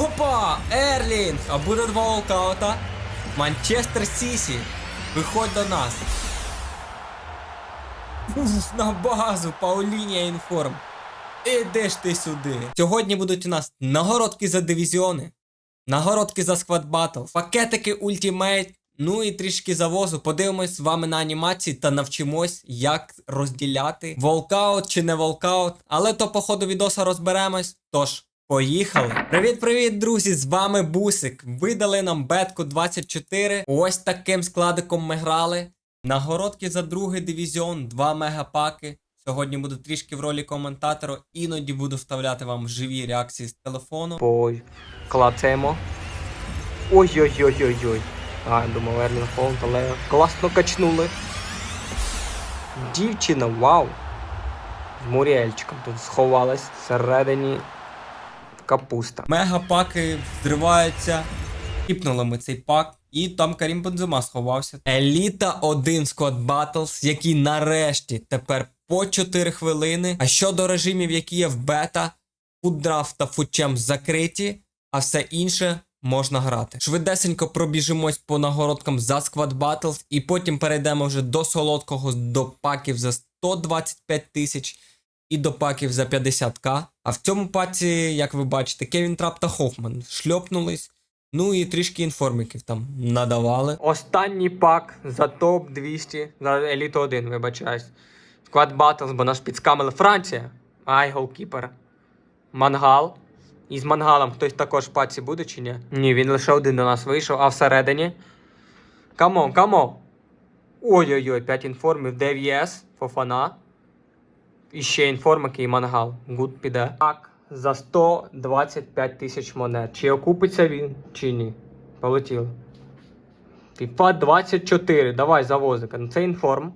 Опа! Ерлінг! А буде два волкаута. Манчестер Сісі. Виходь до нас. На базу, Паулінія інформ. Іди ж ти сюди. Сьогодні будуть у нас нагородки за дивізіони, нагородки за сквад батл, пакетики ультімейт, ну і трішки завозу. Подивимось з вами на анімації та навчимось, як розділяти волкаут чи не волкаут. Але то по ходу відоса розберемось. Тож. Поїхали! Привіт-привіт, друзі! З вами Бусик. Ви дали нам бетку 24. Ось таким складиком ми грали. Нагородки за другий дивізіон, 2 мегапаки. Сьогодні буду трішки в ролі коментатора, іноді буду вставляти вам живі реакції з телефону. Ой, клацаємо. Ой-ой-ой-ой-ой. А, я думав, Ерлін Холмс, але класно качнули. Дівчина, вау. З Муріельчиком тут сховалась всередині капуста. Мегапаки взриваються. Кіпнули ми цей пак. І там Карім Бензема сховався. Еліта 1 Squad Battles, які нарешті тепер по 4 хвилини. А щодо режимів, які є в бета, фуддрафт та фудчемп закриті, а все інше можна грати. Швидесенько пробіжимось по нагородкам за Squad Battles, і потім перейдемо вже до солодкого до паків за 125 тисяч і до паків за 50к. А в цьому паці, як ви бачите, Кевін Трап та Хофман шльопнулись. Ну і трішки інформиків там надавали. Останній пак за топ 200, за еліту 1, вибачаюсь. Squad Battles, бо нас підскамили Франція. Ай, голкіпер. Мангал. І з мангалом хтось також в паці буде чи ні? Ні, він лише один до нас вийшов, а всередині. Камон, камон. Ой-ой-ой, 5 інформів, 9 Фофана. І ще інформики і мангал. Гуд піде. Так, за 125 тисяч монет. Чи окупиться він, чи ні? Полетіло. FIFA 24. Давай завозика. Ну, Це інформ.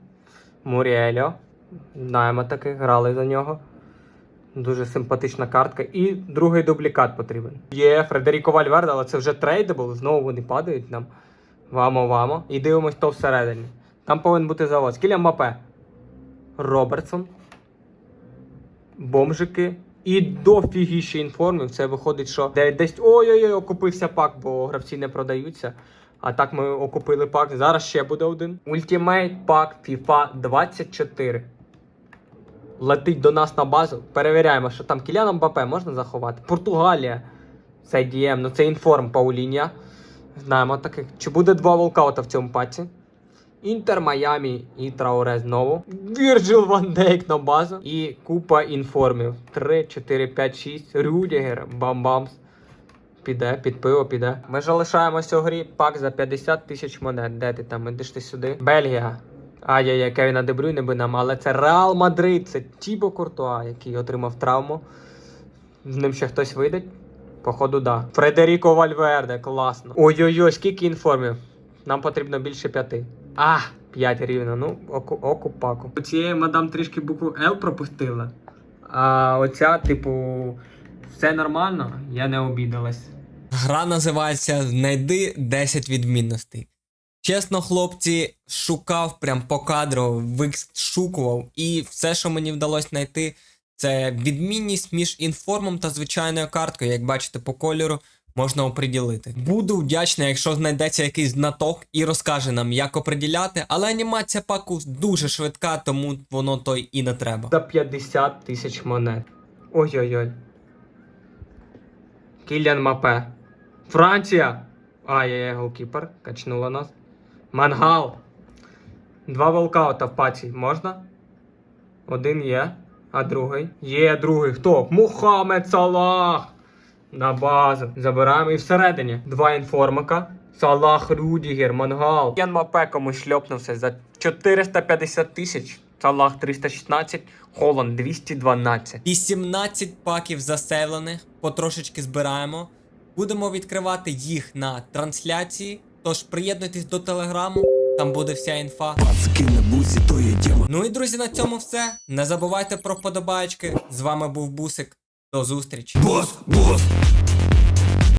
Муріельо. Знаємо таких, грали за нього. Дуже симпатична картка. І другий дублікат потрібен. Є Фредеріко Вальверде, але це вже трейдабл. Знову вони падають нам. Вамо, вамо. І дивимось то всередині. Там повинен бути завоз. Кіля Мапе. Робертсон. Бомжики. І дофігіше інформів. Це виходить, що десь. Ой-ой-ой, окупився пак, бо гравці не продаються. А так ми окупили пак. Зараз ще буде один. Ultimate пак FIFA 24. Летить до нас на базу. Перевіряємо, що там Кіляна Мбапе можна заховати. Португалія. Це DM, ну це інформ Паулінія. Знаємо таких. Чи буде два волкаута в цьому паці? Інтер Майамі і Трауре знову. Вірджил Ван Дейк на базу. І купа інформів. 3, 4, 5, 6. Рюдігер, Бамбамс. Піде, під пиво піде. Ми ж лишаємося у грі пак за 50 тисяч монет. Де ти там? Ідеш ти сюди? Бельгія. Ай-яй-яй, Кевіна Дебрюйне би нам, але це Реал Мадрид, це Тібо Куртуа, який отримав травму. З ним ще хтось вийде? Походу, да. Фредеріко Вальверде, класно. Ой-ой-ой, скільки інформів. Нам потрібно більше п'яти. А, 5 рівно. Ну, оку, оку паку. У цієї мадам трішки букву Л пропустила. А оця, типу, все нормально, я не обідалась. Гра називається Знайди 10 відмінностей. Чесно, хлопці, шукав прям по кадру, вишукував, і все, що мені вдалося знайти, це відмінність між інформом та звичайною карткою. Як бачите по кольору, можна оприділити. Буду вдячний, якщо знайдеться якийсь знаток і розкаже нам, як оприділяти, але анімація паку дуже швидка, тому воно той і не треба. За 50 тисяч монет. Ой-ой-ой. Кіліан Мапе. Франція. Ай-яй-яй, голкіпер. Качнула нас. Мангал. Два волкаута в паці. Можна? Один є. А другий? Є другий. Хто? Мухаммед Салах. На базу. Забираємо і всередині. Два інформика. Салах Рюдігер, Мангал. Ян Мапе комусь шльопнувся за 450 тисяч. Салах 316, Холланд 212. 18 паків засейвлених, потрошечки збираємо. Будемо відкривати їх на трансляції. Тож приєднуйтесь до телеграму, там буде вся інфа. Ну і друзі, на цьому все. Не забувайте про вподобаєчки. З вами був Бусик. До зустрічі. Бос, бос.